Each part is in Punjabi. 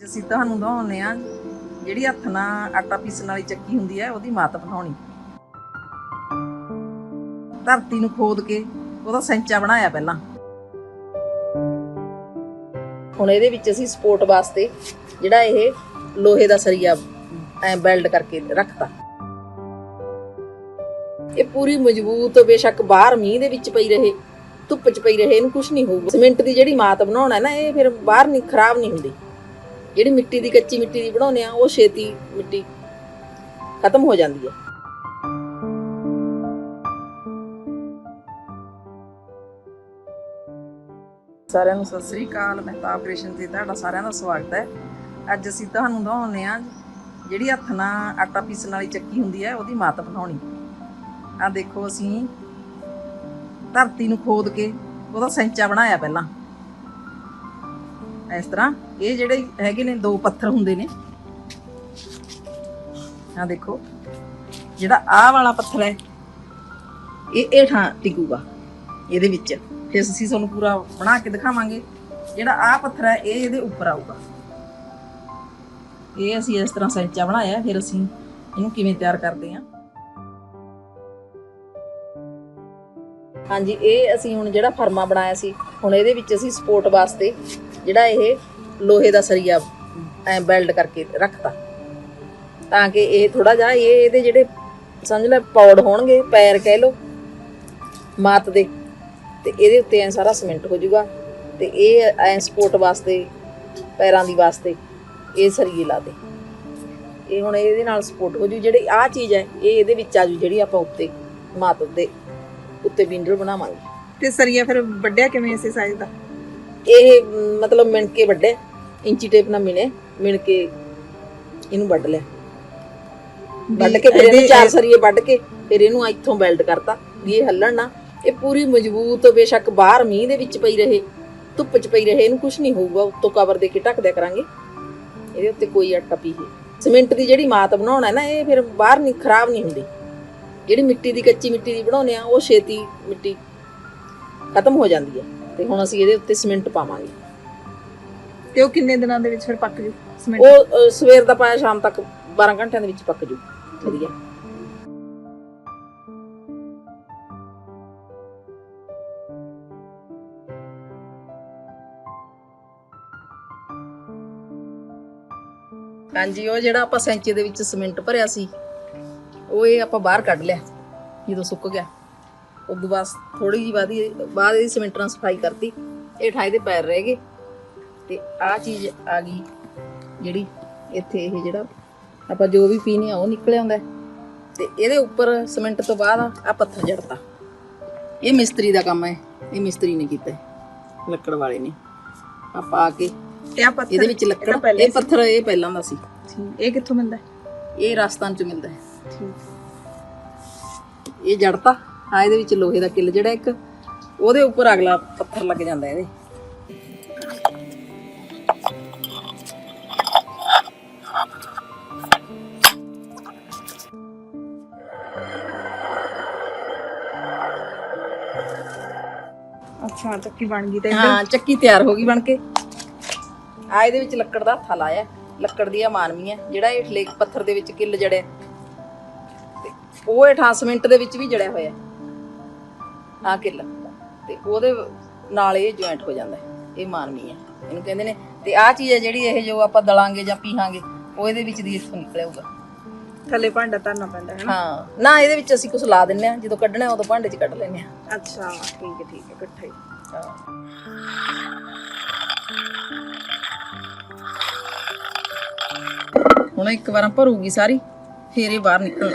ਅੱਜ ਅਸੀਂ ਤੁਹਾਨੂੰ ਦਵਾਉਂਦੇ ਆ ਜਿਹੜੀ ਹੱਥ ਨਾਲ ਆਟਾ ਪੀਸਣ ਵਾਲੀ ਚੱਕੀ ਹੁੰਦੀ ਹੈ, ਉਹਦੀ ਮਾਤ ਬਣਾਉਣੀ ਧਰਤੀ ਨੂੰ ਖੋਦ ਕੇ ਉਹਦਾ ਸੈਂਚਾ ਬਣਾਇਆ ਪਹਿਲਾਂ। ਹੁਣ ਇਹਦੇ ਵਿੱਚ ਅਸੀਂ ਸਪੋਰਟ ਵਾਸਤੇ ਜਿਹੜਾ ਇਹ ਲੋਹੇ ਦਾ ਸਰੀਆ, ਐ ਵੈਲਡ ਕਰਕੇ ਰੱਖਤਾ। ਇਹ ਪੂਰੀ ਮਜ਼ਬੂਤ, ਬੇਸ਼ੱਕ ਬਾਹਰ ਮੀਂਹ ਦੇ ਵਿੱਚ ਪਈ ਰਹੇ, ਧੁੱਪ 'ਚ ਪਈ ਰਹੇ, ਇਹਨੂੰ ਕੁਝ ਨਹੀਂ ਹੋਊਗਾ। ਸਿਮੈਂਟ ਦੀ ਜਿਹੜੀ ਮਾਤ ਬਣਾਉਣਾ ਨਾ, ਇਹ ਫਿਰ ਬਾਹਰ ਨਹੀਂ ਖਰਾਬ ਨਹੀਂ ਹੁੰਦੀ। ਜਿਹੜੀ ਮਿੱਟੀ ਦੀ ਕੱਚੀ ਮਿੱਟੀ ਦੀ ਬਣਾਉਂਦੇ ਆ ਉਹ ਛੇਤੀ ਮਿੱਟੀ ਖਤਮ ਹੋ ਜਾਂਦੀ ਹੈ। ਸਾਰਿਆਂ ਨੂੰ ਸਤਿ ਸ੍ਰੀ ਅਕਾਲ ਮਹਿਤਾਬ ਕ੍ਰਿਸ਼ਨ ਤੇ ਤੁਹਾਡਾ ਸਾਰਿਆਂ ਦਾ ਸਵਾਗਤ ਹੈ। ਅੱਜ ਅਸੀਂ ਤੁਹਾਨੂੰ ਦਿਖਾਉਂਦੇ ਆ ਜਿਹੜੀ ਹੱਥ ਨਾਲ ਆਟਾ ਪੀਸਣ ਵਾਲੀ ਚੱਕੀ ਹੁੰਦੀ ਹੈ, ਉਹਦੀ ਮਾਤ ਬਣਾਉਣੀ। ਆ ਦੇਖੋ ਅਸੀਂ ਧਰਤੀ ਨੂੰ ਖੋਦ ਕੇ ਉਹਦਾ ਸੈਂਚਾ ਬਣਾਇਆ ਪਹਿਲਾਂ। ਇਸ ਤਰ੍ਹਾਂ। ਇਹ ਜਿਹੜੇ ਹੈਗੇ ਨੇ, ਦੋ ਪੱਥਰ ਹੁੰਦੇ ਨੇ। ਆ ਦੇਖੋ। ਜਿਹੜਾ ਆਹ ਵਾਲਾ ਪੱਥਰ ਹੈ, ਇਹ ਇਹ ਠਾਂ ਟਿਕੂਗਾ ਇਹਦੇ ਵਿੱਚ। ਫਿਰ ਅਸੀਂ ਤੁਹਾਨੂੰ ਪੂਰਾ ਬਣਾ ਕੇ ਦਿਖਾਵਾਂਗੇ। ਜਿਹੜਾ ਆਹ ਪੱਥਰ ਹੈ, ਇਹ ਇਹਦੇ ਉੱਪਰ ਆਊਗਾ। ਇਹ ਅਸੀਂ ਇਸ ਤਰ੍ਹਾਂ ਸੈਂਚਾ ਬਣਾਇਆ, ਫਿਰ ਅਸੀਂ ਇਹਨੂੰ ਕਿਵੇਂ ਤਿਆਰ ਕਰਦੇ ਹਾਂ। ਹਾਂਜੀ, ਇਹ ਅਸੀਂ ਹੁਣ ਜਿਹੜਾ ਫਰਮਾ ਬਣਾਇਆ ਸੀ, ਹੁਣ ਇਹਦੇ ਵਿੱਚ ਅਸੀਂ ਸਪੋਰਟ ਵਾਸਤੇ ਜਿਹੜਾ ਇਹ ਲੋਹੇ ਦਾ ਸਰੀਆ, ਐ ਬੈਲਡ ਕਰਕੇ ਰੱਖਤਾ। ਤਾਂ ਕਿ ਇਹ ਥੋੜਾ ਜਿਹਾ ਇਹ ਇਹਦੇ ਜਿਹੜੇ, ਸਮਝ ਲੈ, ਪੌੜ ਹੋਣਗੇ, ਪੈਰ ਕਹਿ ਲੋ ਮਾਤ ਦੇ, ਤੇ ਇਹਦੇ ਉੱਤੇ ਐ ਸਾਰਾ ਸੀਮੈਂਟ ਹੋ ਜਾਊਗਾ। ਤੇ ਇਹ ਐ ਸਪੋਰਟ ਵਾਸਤੇ, ਪੈਰਾਂ ਦੀ ਵਾਸਤੇ ਇਹ ਸਰੀਏ ਲਾ ਦੇ। ਇਹ ਹੁਣ ਇਹਦੇ ਨਾਲ ਸਪੋਰਟ ਹੋ ਜੂ। ਜਿਹੜੀ ਆਹ ਚੀਜ਼ ਹੈ, ਇਹ ਇਹਦੇ ਵਿੱਚ ਆ ਜੂ, ਜਿਹੜੀ ਆਪਾਂ ਉੱਤੇ ਮਾਤ ਦੇ ਉੱਤੇ ਵਿੰਡਰ ਬਣਾਵਾਂਗੇ। ਤੇ ਸਰੀਆ ਫਿਰ ਵੱਡਿਆ ਕਿਵੇਂ ਇਸੇ ਸਾਈਜ਼ ਦਾ? ਇਹ ਮ, ਮਤਲਬ ਮਿਣ ਕੇ ਵੱਡੇ ਇੰਚੀ ਟੇਪ ਨਾਲ ਮਿਣੇ ਮਿਣ ਕੇ ਇਹਨੂੰ ਵੱਢ ਲਿਆ। ਵੱਢ ਕੇ ਫਿਰ ਇਹਨੂੰ ਚਾਰ ਸਰੀਏ ਵੱਢ ਕੇ ਫਿਰ ਇਹਨੂੰ ਇੱਥੋਂ ਵੈਲਡ ਕਰਤਾ ਵੀ ਇਹ ਹੱਲਣ ਨਾ। ਇਹ ਪੂਰੀ ਮਜ਼ਬੂਤ ਬੇਸ਼ੱਕ ਬਾਹਰ ਮੀਂਹ ਦੇ ਵਿੱਚ ਪਈ ਰਹੇ ਧੁੱਪ 'ਚ ਪਈ ਰਹੇ ਇਹਨੂੰ ਕੁਝ ਨਹੀਂ ਹੋਊਗਾ ਉੱਤੋਂ ਕਵਰ ਦੇ ਕੇ ਢੱਕ ਦਿਆ ਕਰਾਂਗੇ। ਇਹਦੇ ਉੱਤੇ ਕੋਈ ਆਟਾ ਪੀਹੇ ਸਿਮੈਂਟ ਦੀ ਜਿਹੜੀ ਮਾਤ ਬਣਾਉਣਾ ਹੈ ਨਾ ਇਹ ਫਿਰ ਬਾਹਰ ਨਹੀਂ ਖਰਾਬ ਨਹੀਂ ਹੁੰਦੀ। ਜਿਹੜੀ ਮਿੱਟੀ ਦੀ ਕੱਚੀ ਮਿੱਟੀ ਦੀ ਬਣਾਉਂਦੇ ਆ ਉਹ ਛੇਤੀ ਮਿੱਟੀ ਖਤਮ ਹੋ ਜਾਂਦੀ ਹੈ ਤੇ ਹੁਣ ਅਸੀਂ ਇਹਦੇ ਉੱਤੇ ਸੀਮੈਂਟ ਪਾਵਾਂਗੇ। ਤੇ ਉਹ ਕਿੰਨੇ ਦਿਨਾਂ ਦੇ ਵਿੱਚ ਫਿਰ ਪੱਕ ਜੂ ਸਮਿੰਟ? ਉਹ ਅ, ਸਵੇਰ ਦਾ ਪਾਇਆ ਸ਼ਾਮ ਤੱਕ 12 ਘੰਟਿਆਂ ਦੇ ਵਿੱਚ ਪੱਕ ਜੂ। ਵਧੀਆ। ਹਾਂਜੀ ਉਹ ਜਿਹੜਾ ਆਪਾਂ ਸੈਂਚੇ ਦੇ ਵਿੱਚ ਸੀਮੈਂਟ ਭਰਿਆ ਸੀ ਉਹ ਇਹ ਆਪਾਂ ਬਾਹਰ ਕੱਢ ਲਿਆ ਜਦੋਂ ਸੁੱਕ ਗਿਆ। ਉਦੋਂ ਬਾਅਦ ਥੋੜੀ ਜੀ ਬਾਅਦ ਹੀ- ਬਾਅਦ ਇਹਦੀ ਸੀਮੈਂਟ ਨਾਲ ਸਫ਼ਾਈ ਕਰਤੀ ਇਹ ਠਾਈ ਦੇ ਪੈਰ ਰਹਿ ਗਏ। ਤੇ ਆਹ ਚੀਜ਼ ਆ ਗਈ ਜਿਹੜੀ ਇੱਥੇ ਇਹ ਜਿਹੜਾ ਆਪਾਂ ਜੋ ਵੀ ਪੀਨੇ ਆ ਉਹ ਨਿਕਲ ਆਉਂਦਾ ਹੈ। ਤੇ ਇਹਦੇ ਉੱਪਰ ਸੀਮੈਂਟ ਤੋਂ ਬਾਅਦ ਆ ਪੱਥਰ ਜੜਤਾ। ਇਹ ਮਿਸਤਰੀ ਦਾ ਕੰਮ ਹੈ ਇਹ ਮਿਸਤਰੀ ਨੇ ਕੀਤਾ ਹੈ, ਲੱਕੜ ਵਾਲੇ ਨੇ। ਆ ਪਾ ਕੇ ਤੇ ਆ ਪੱਥਰ ਇਹਦੇ ਵਿੱਚ ਲੱਕੜ ਇਹ ਪੱਥਰ ਇਹ ਪਹਿਲਾਂ ਦਾ ਸੀ। ਇਹ ਕਿੱਥੋਂ ਮਿਲਦਾ ਹੈ? ਇਹ ਰਾਜਸਥਾਨ ਚ ਮਿਲਦਾ ਹੈ। ਇਹ ਜੜਤਾ ਆ ਇਹਦੇ ਵਿੱਚ ਲੋਹੇ ਦਾ ਕਿੱਲ ਜਿਹੜਾ ਇੱਕ ਉਹਦੇ ਉੱਪਰ ਅਗਲਾ ਪੱਥਰ ਲੱਗ ਜਾਂਦਾ ਇਹਦੇ। ਅੱਛਾ ਚੱਕੀ ਬਣ ਗਈ ਤੇ ਹਾਂ ਚੱਕੀ ਤਿਆਰ ਹੋ ਗਈ ਬਣ ਕੇ। ਆ ਇਹਦੇ ਵਿੱਚ ਲੱਕੜ ਦਾ ਹੱਥਾ ਲਾਇਆ। ਲੱਕੜ ਦੀ ਆ ਮਾਨਵੀ ਹੈ ਜਿਹੜਾ ਇਹ ਹੇਠਲੇ ਪੱਥਰ ਦੇ ਵਿੱਚ ਕਿੱਲ ਜੜਿਆ। ਉਹ ਹੇਠਾਂ ਸੀਮੈਂਟ ਦੇ ਵਿੱਚ ਵੀ ਜੜਿਆ ਹੋਇਆ ਆ ਕਿੱਲ। ਤੇ ਉਹਦੇ ਨਾਲ ਇਹ ਜੁਆਇੰਟ ਹੋ ਜਾਂਦਾ ਹੈ। ਇਹ ਮਾਨਵੀ ਹੈ। ਇਹਨੂੰ ਕਹਿੰਦੇ ਨੇ ਤੇ ਆ ਚੀਜ਼ ਹੈ ਜਿਹੜੀ ਇਹ ਜੋ ਆਪਾਂ ਦਲਾਂਗੇ ਜਾਂ ਪੀਹਾਂਗੇ ਉਹ ਇਹਦੇ ਵਿੱਚ ਦੀ ਇੱਥੋਂ ਨਿਕਲੇਗਾ ਥੱਲੇ ਭਾਂਡਾ ਧਰਨਾ ਪੈਂਦਾ ਹੈ ਨਾ? ਹਾਂ। ਨਾ ਇਹਦੇ ਵਿੱਚ ਅਸੀਂ ਕੁਝ ਲਾ ਦਿੰਨੇ ਆ ਜਦੋਂ ਕੱਢਣਾ ਉਦੋਂ ਭਾਂਡੇ 'ਚ ਕੱਢ ਲੈਂਦੇ ਆ ਅੱਛਾ ਠੀਕ ਹੈ ਠੀਕ ਹੈ ਇਕੱਠਾ ਹੀ। ਹਾਂ। ਹੁਣ ਇੱਕ ਵਾਰ ਭਰੂਗੀ ਸਾਰੀ ਫੇਰ ਇਹ ਬਾਹਰ ਨਿਕਲ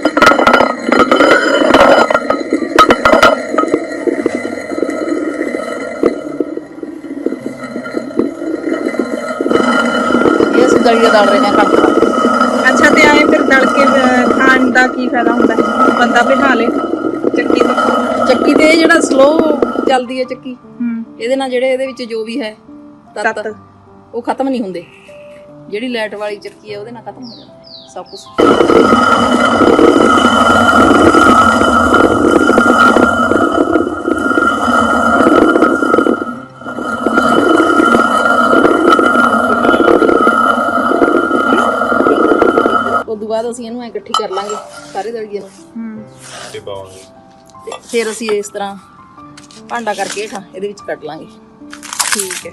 ਇਹ ਅਸੀਂ ਦਲੀਆ ਦਾਲ ਰਹੇ ਹਾਂ ਕਣਕ ਦਾ। ਅੱਛਾ ਤੇ ਆਏ ਫਿਰ ਦਲ ਕੇ ਅਹ, ਖਾਣ ਦਾ ਕੀ ਫਾਇਦਾ ਹੁੰਦਾ ਹੈ? ਬੰਦਾ ਬਿਠਾ ਲੇ ਚੱਕੀ ਤੇ। ਚੱਕੀ ਤੇ ਇਹ ਜਿਹੜਾ ਸਲੋ ਚੱਲਦੀ ਹੈ ਚੱਕੀ ਹੂੰ। ਇਹਦੇ ਨਾਲ ਜਿਹੜੇ ਇਹਦੇ ਵਿੱਚ ਜੋ ਵੀ ਹੈ ਤੱਤ ਤੱਤ। ਉਹ ਖਤਮ ਨਹੀਂ ਹੁੰਦੇ। ਜਿਹੜੀ ਲਾਈਟ ਵਾਲੀ ਚੱਕੀ ਹੈ ਉਹਦੇ ਨਾਲ ਖਤਮ ਹੋ ਜਾਂਦਾ ਹੈ ਸਭ ਕੁਝ ਬਾਅਦ ਅਸੀਂ ਇਹਨੂੰ ਐ ਇਕੱਠੀ ਕਰ ਲਾਂਗੇ ਸਾਰੇ ਦਲੀਏ ਨੂੰ ਹੂੰ। ਤੇ ਪਾਵਾਂਗੇ ਤੇ ਫਿਰ ਅਸੀਂ ਇਸ ਤਰ੍ਹਾਂ ਭਾਂਡਾ ਕਰਕੇ ਹੇਠਾਂ ਇਹਦੇ ਵਿੱਚ ਕੱਢ ਲਾਂਗੇ। ਠੀਕ ਹੈ।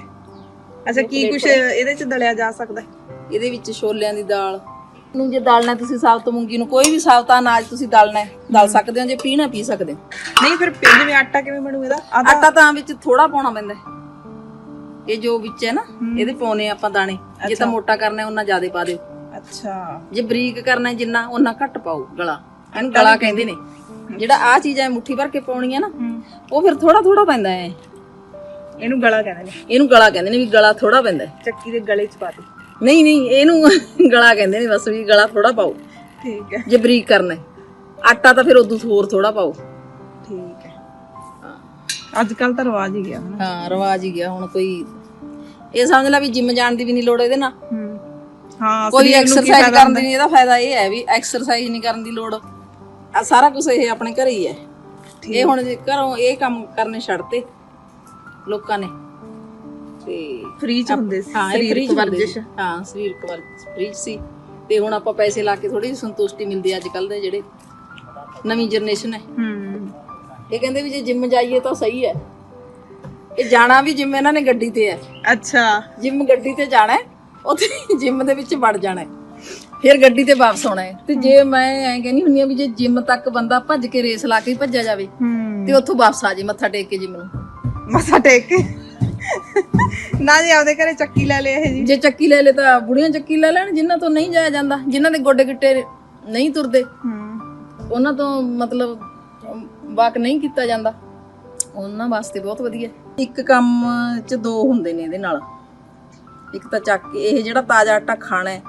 ਅੱਛਾ ਕੀ ਕੁਛ ਇਹਦੇ ਚ ਦਲਿਆ ਜਾ ਸਕਦਾ ਹੈ? ਇਹਦੇ ਵਿੱਚ ਛੋਲਿਆਂ ਦੀ ਦਾਲ। ਨੂੰ ਜੇ ਦਾਲਣਾ ਤੁਸੀਂ ਸਾਬਤ ਮੂੰਗੀ ਨੂੰ ਕੋਈ ਵੀ ਸਾਬਤ ਅਨਾਜ ਤੁਸੀਂ ਦਾਲਣਾ ਹੈ ਦਲ ਸਕਦੇ ਹੋ ਜੇ ਪੀਣਾ ਪੀ ਸਕਦੇ ਹੋ। ਨਹੀਂ ਫਿਰ ਫਿਰ ਜਿਵੇਂ ਆਟਾ ਕਿਵੇਂ ਬਣੂ ਇਹਦਾ? ਆਟਾ ਤਾਂ ਵਿੱਚ ਥੋੜਾ ਪਾਉਣਾ ਪੈਂਦਾ ਹੈ। ਇਹ ਜੋ ਵਿੱਚ ਹੈ ਨਾ ਇਹਦੇ ਪਾਉਨੇ ਆਪਾਂ ਦਾਣੇ। ਜੇ ਤਾਂ ਮੋਟਾ ਕਰਨਾ ਹੈ ਉਹਨਾਂ ਜ਼ਿਆਦਾ ਪਾ ਦਿਓ। ਅੱਛਾ। ਜੇ ਬਰੀਕ ਕਰਨਾ ਹੈ ਜਿੰਨਾ ਉਹਨਾਂ ਘੱਟ ਪਾਓ ਗਲਾ। ਇਹਨੂੰ ਗਲਾ ਕਹਿੰਦੇ ਨੇ। ਜਿਹੜਾ ਆ ਚੀਜ਼ ਐ ਮੁੱਠੀ ਭਰ ਕੇ ਪਾਉਣੀ ਹੈ ਨਾ ਉਹ ਫਿਰ ਥੋੜਾ ਥੋੜਾ ਪੈਂਦਾ ਹੈ ਇਹਨੂੰ ਗਲਾ ਕਹਿੰਦੇ ਨੇ। ਇਹਨੂੰ ਗਲਾ ਕਹਿੰਦੇ ਨੇ ਵੀ ਗਲਾ ਥੋੜਾ ਪੈਂਦਾ ਹੈ। ਚੱਕੀ ਦੇ ਗਲੇ ਚ ਪਾ ਦੇ। ਨਹੀਂ ਨਹੀਂ ਇਹਨੂੰ ਗਲਾ ਕਹਿੰਦੇ ਨੇ ਬਸ ਵੀ ਗਲਾ ਥੋੜਾ ਪਾਓ। ਠੀਕ ਹੈ ਜੇ ਬਰੀਕ ਕਰਨਾ ਹੈ। ਆਟਾ ਤਾਂ ਫਿਰ ਉਦੋਂ ਹੋਰ ਥੋੜਾ ਪਾਓ। ਠੀਕ ਹੈ। ਅੱਜ ਕੱਲ ਤਾਂ ਰਿਵਾਜ ਹੀ ਗਿਆ ਹਾਂ ਰਿਵਾਜ ਹੀ ਗਿਆ ਹੁਣ ਕੋਈ। ਇਹ ਸਮਝ ਲੈ ਵੀ ਜਿਮ ਜਾਣ ਦੀ ਵੀ ਨਹੀਂ ਲੋੜ ਇਹਦੇ ਨਾਲ। ਹੂੰ ਕੋਈ ਸਰੀਰ ਨੂੰ ਕੀ ਐਕਸਰਸਾਈਜ਼ ਫਾਇਦਾ ਕਰਨ ਹੁੰਦਾ? ਦੀ ਨਹੀਂ ਇਹਦਾ ਫਾਇਦਾ ਇਹ ਹੈ ਵੀ ਐਕਸਰਸਾਈਜ਼ ਨਹੀਂ ਕਰਨ ਦੀ ਲੋੜ। ਆ ਸਾਰਾ ਕੁਝ ਇਹ ਆਪਣੇ ਘਰੇ ਹੀ ਹੈ। ਇਹ ਹੁਣ ਜੇ ਘਰੋਂ ਇਹ ਕੰਮ ਕਰਨੇ ਛੱਡਤੇ ਲੋਕਾਂ ਨੇ। ਤੇ ਫ੍ਰੀ ਚ ਹੁੰਦੇ ਸੀ ਹਾਂ ਇਹ ਸਰੀਰਕ ਫ੍ਰੀ ਵਰਜਿਸ਼। ਹਾਂ ਸਰੀਰਕ ਵਰਜਿਸ਼ ਫ੍ਰੀ ਸੀ। ਤੇ ਹੁਣ ਆਪਾਂ ਪੈਸੇ ਲਾ ਕੇ ਥੋੜੀ ਜਿਹੀ ਸੰਤੁਸ਼ਟੀ ਮਿਲਦੀ ਅੱਜ ਕੱਲ ਦੇ ਜਿਹੜੇ ਨਵੀਂ ਜਨਰੇਸ਼ਨ ਹੈ। ਹੂੰ। ਇਹ ਕਹਿੰਦੇ ਵੀ ਜੇ ਜਿਮ ਜਾਈਏ ਤਾਂ ਸਹੀ ਹੈ। ਇਹ ਜਾਣਾ ਵੀ ਜਿਮ ਇਹਨਾਂ ਨੇ ਗੱਡੀ ਤੇ ਹੈ। ਅੱਛਾ। ਜਿਮ ਗੱਡੀ ਤੇ ਜਾਣਾ ਹੈ। ਉੱਥੇ ਜਿਮ ਦੇ ਵਿੱਚ ਵੜ ਜਾਣਾ ਹੈ। ਫਿਰ ਗੱਡੀ ਤੇ ਵਾਪਸ ਆਉਣਾ ਹੈ। ਤੇ ਜੇ ਮੈਂ ਐਂ ਕਹਿੰਦੀ ਹੁੰਨੀ ਆ ਵੀ ਜੇ ਜਿਮ ਤੱਕ ਬੰਦਾ ਭੱਜ ਕੇ ਰੇਸ ਲਾ ਕੇ ਹੀ ਭੱਜਿਆ ਜਾਵੇ ਹੂੰ। ਤੇ ਉੱਥੋਂ ਵਾਪਸ ਆ ਜੇ ਮੱਥਾ ਟੇਕ ਕੇ ਜਿਮ ਨੂੰ। ਮੱਥਾ ਟੇਕ ਕੇ। ਨਾ ਜੀ ਆਪਦੇ ਘਰੇ ਚੱਕੀ ਲੈ ਲਿਆ ਇਹ ਜੀ। ਜੇ ਚੱਕੀ ਲੈ ਲੇ ਤਾਂ ਬੁੜੀਆਂ ਚੱਕੀ ਲੈ ਲੈਣ ਜਿਨ੍ਹਾਂ ਤੋਂ ਨਹੀਂ ਜਾਇਆ ਜਾਂਦਾ ਜਿਨ੍ਹਾਂ ਦੇ ਗੋਡੇ ਗਿੱਟੇ ਨਹੀਂ ਤੁਰਦੇ। ਹੂੰ। ਉਹਨਾਂ ਤੋਂ ਮਤਲਬ ਵਾਕ ਨਹੀਂ ਕੀਤਾ ਜਾਂਦਾ। ਉਹਨਾਂ ਵਾਸਤੇ ਬਹੁਤ ਵਧੀਆ। ਇੱਕ ਕੰਮ 'ਚ ਦੋ ਹੁੰਦੇ ਨੇ ਇਹਦੇ ਨਾਲ। ਇੱਕ ਤਾਂ ਚੱਕ ਕੇ ਇਹ ਜਿਹੜਾ ਤਾਜ਼ਾ ਆਟਾ ਖਾਣਾ ਹੈ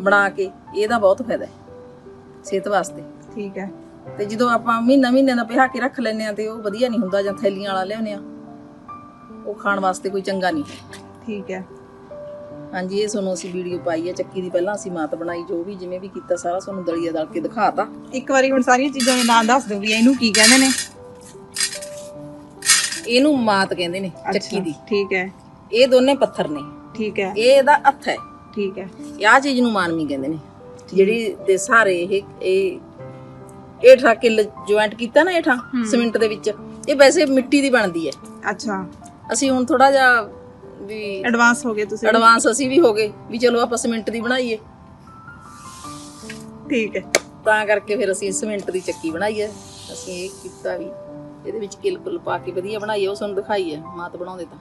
ਬਣਾ ਕੇ ਇਹਦਾ ਬਹੁਤ ਫਾਇਦਾ ਹੈ ਸਿਹਤ ਵਾਸਤੇ। ਠੀਕ ਹੈ। ਤੇ ਜਦੋਂ ਆਪਾਂ ਮਹੀਨਾ ਮਹੀਨੇ ਦਾ ਪਿਹਾ ਕੇ ਰੱਖ ਲੈਨੇ ਆ ਤੇ ਉਹ ਵਧੀਆ ਨਹੀਂ ਹੁੰਦਾ ਜਾਂ ਥੈਲੀਆਂ ਵਾਲਾ ਲਿਆਉਂਦੇ ਆ ਉਹ ਖਾਣ ਵਾਸਤੇ ਕੋਈ ਚੰਗਾ ਨਹੀਂ। ਠੀਕ ਹੈ। ਹਾਂਜੀ ਇਹ ਤੁਹਾਨੂੰ ਅਸੀਂ ਵੀਡੀਓ ਪਾਈ ਹੈ ਚੱਕੀ ਦੀ ਪਹਿਲਾਂ ਅਸੀਂ ਮਾਤ ਬਣਾਈ ਜੋ ਵੀ ਜਿਵੇਂ ਵੀ ਕੀਤਾ ਸਾਰਾ ਤੁਹਾਨੂੰ ਦਲੀਆ ਦਲ ਕੇ ਦਿਖਾਤਾ। ਇੱਕ ਵਾਰੀ ਹੁਣ ਸਾਰੀਆਂ ਚੀਜ਼ਾਂ ਦੇ ਨਾਂ ਦੱਸ ਦਿਓ ਵੀ ਇਹਨੂੰ ਕੀ ਕਹਿੰਦੇ ਨੇ। ਇਹਨੂੰ ਮਾਤ ਕਹਿੰਦੇ ਨੇ ਚੱਕੀ ਦੀ। ਠੀਕ ਹੈ। ਇਹ ਦੋਨੇ ਪੱਥਰ ਨੇ। ਠੀਕ ਹੈ। ਇਹ ਇਹਦਾ ਹੱਥ ਹੈ। ਠੀਕ ਹੈ। ਇਹ ਆਹ ਚੀਜ਼ ਨੂੰ ਮਾਨਵੀ ਕਹਿੰਦੇ ਨੇ। ਜਿਹੜੀ ਦੇ ਸਾਰੇ ਇਹ ਇਹ ਏਠਾ ਕਿੱਲ ਜੁਆਇੰਟ ਕੀਤਾ ਨਾ ਏਠਾ ਸਿਮੈਂਟ ਦੇ ਵਿੱਚ ਇਹ ਵੈਸੇ ਮਿੱਟੀ ਦੀ ਬਣਦੀ ਹੈ। ਅੱਛਾ। ਅਸੀਂ ਹੁਣ ਥੋੜਾ ਜਿਹਾ ਵੀ ਐਡਵਾਂਸ ਹੋ ਗਏ ਤੁਸੀਂ। ਐਡਵਾਂਸ ਅਸੀਂ ਵੀ ਹੋ ਗਏ ਵੀ ਚਲੋ ਆਪਾਂ ਸਿਮੈਂਟ ਦੀ ਬਣਾਈਏ। ਠੀਕ ਹੈ। ਤਾਂ ਕਰਕੇ ਫਿਰ ਅਸੀਂ ਸਿਮੈਂਟ ਦੀ ਚੱਕੀ ਬਣਾਈ ਹੈ। ਅਸੀਂ ਇਹ ਕੀਤਾ ਵੀ ਇਹਦੇ ਵਿੱਚ ਕਿਲ ਕੁਲ ਪਾ ਕੇ ਵਧੀਆ ਬਣਾਈ ਹੈ ਉਹ ਤੁਹਾਨੂੰ ਦਿਖਾਈ ਹੈ ਮਾਤ ਬਣਾਉਂਦੇ ਤਾਂ।